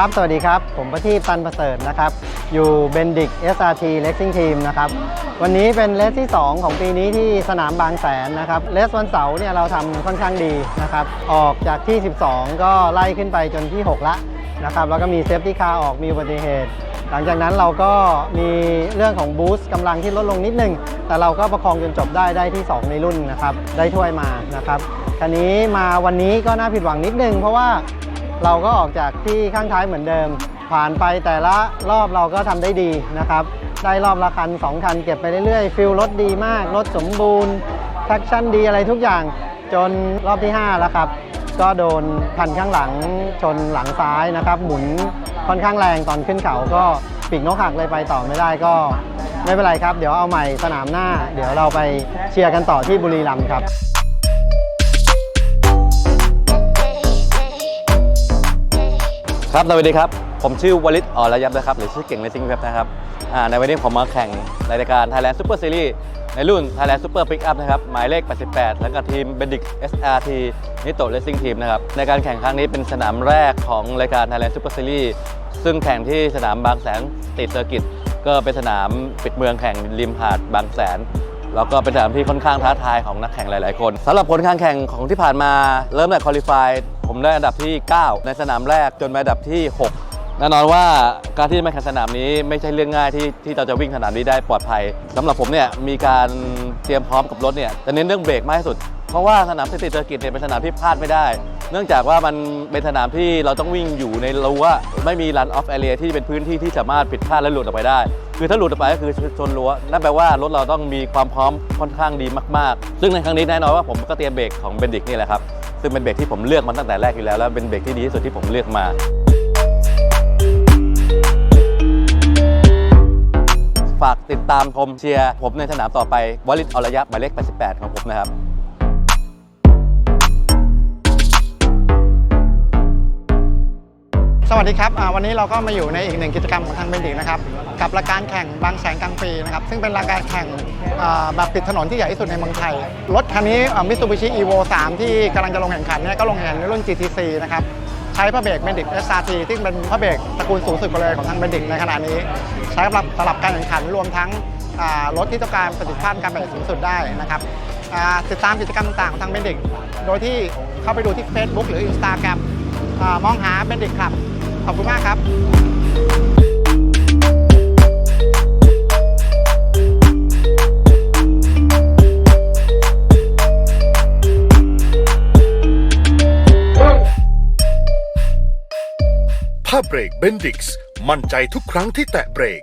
ครับ สวัสดีครับ ผมประทีปตันประเสริฐนะครับ อยู่เบนดิก SRT Racing Team นะครับ วันนี้เป็นเลสที่ 2 ของปีนี้ที่สนามบางแสนนะครับ เลสวันเสาร์เนี่ยเราทำค่อนข้างดีนะครับ ออกจากที่ 12 ก็ไล่ขึ้นไปจนที่ 6 ละนะครับ แล้วก็มีเซฟตี้คาร์ออก มีอุบัติเหตุ หลังจากนั้นเราก็มีเรื่องของบูสต์กำลังที่ลดลงนิดนึง แต่เราก็ประคองจนจบได้ได้ที่ 2 ในรุ่นนะครับ ได้ถ้วยมานะครับคันนี้มาวันนี้ก็น่าผิดหวังนิดนึงเพราะว่า เราก็ออกจากที่ข้างท้ายเหมือนเดิม ผ่านไปแต่ละรอบเราก็ทำได้ดีนะครับ ได้รอบละคัน 2 คันเก็บไปเรื่อยๆฟิลรถดีมาก รถสมบูรณ์แท็กชั่นดีอะไรทุกอย่าง จนรอบที่ 5 แล้วครับ ก็โดนคันข้างหลังชนหลังซ้ายนะครับ หมุนค่อนข้างแรงตอนขึ้นเขาก็ปีกนกหักเลยไปต่อไม่ได้ก็ไม่เป็นไรครับ เดี๋ยวเอาใหม่สนามหน้า เดี๋ยวเราไปเชียร์กันต่อที่บุรีรัมย์ครับ ครับสวัสดีครับ ผมชื่อวลิตอ่อนระยับนะครับหรือชื่อเก่งเลซิ่งเว็บนะครับในวันนี้ผมมาแข่งในรายการ Thailand Super Series ในรุ่น Thailand Super Pickup นะครับหมายเลข 88 แล้วก็ทีม Bendic SRT นิโต Racing Team นะครับในการแข่งครั้งนี้เป็นสนามแรกของรายการ Thailand Super Series ซึ่งแข่งที่สนามบางแสนติดเซอร์กิตก็เป็นสนามปิดเมืองแข่งริมหาดบางแสนแล้วก็เป็นสนามที่ค่อนข้างท้าทายของนักแข่งหลาย ๆ คนสำหรับผลการแข่งของที่ผ่านมาเริ่มแต่คอลี่ฟาย ผมได้อันดับที่ 9 ในสนามแรกจนมาอันดับที่ 6 แน่นอนว่าการที่มาแข่งสนามนี้ไม่ใช่เรื่องง่ายที่ที่เราจะวิ่งสนามนี้ได้ปลอดภัยสำหรับผมเนี่ยมีการเตรียมพร้อมกับรถเนี่ยจะเน้นเรื่องเบรกมากที่สุดเพราะว่าสนามเซอร์กิตเนี่ยเป็นสนามที่พลาดไม่ได้ เนื่องจากว่ามันเป็นสนามที่เราต้องวิ่งอยู่ในรั้วไม่มี run off area ที่เป็นพื้นที่ที่สามารถผิดพลาดและหลุดออกไปได้ คือถ้าหลุดออกไปก็คือชนรั้ว นั่นแปลว่ารถเราต้องมีความพร้อมค่อนข้างดีมาก ๆ ซึ่งในครั้งนี้แน่นอนว่าผมก็เตรียมเบรกของเบนดิกนี่แหละครับ ซึ่งเป็นเบรกที่ผมเลือกมาตั้งแต่แรกอยู่แล้ว แล้วเป็นเบรกที่ดีที่สุดที่ผมเลือกมา ฝากติดตามชมเชียร์ผมในสนามต่อไปวลิตอรยะหมายเลข88ของผมนะครับ วัสดีครับวันนี้เราก็มาอยู่ในอีกหนึ่งกิจกรรมของทางเบนดิกนะครับกับรายการแข่งบางแสนกลางปีนะครับซึ่งเป็นรายการแข่งแบบปิดถนนที่ใหญ่ที่สุดในเมืองไทย รถคันนี้มิตซูบิชิ Evo 3ที่กำลังจะลงแข่งขันเนี่ยก็ลงแข่งในรุ่น GTC นะครับใช้พระเบรกเบนดิก SRT ซึ่งเป็นพระเบรกตระกูลสูงสุดเลยของทางเบนดิกในขณะนี้ ใช้สำหรับสำหรับการแข่งขันรวมทั้งรถที่ต้องการประสิทธิภาพการเบรกสูงสุดได้นะครับติดตามกิจกรรมต่างๆของทางเบนดิกโดยที่เข้าไปดูที่ Facebook หรือ Instagram มองหาเบนดิกครับ ขอบคุณมากครับผ้าเบรกเบนดิกส์มั่นใจทุกครั้งที่แตะเบรก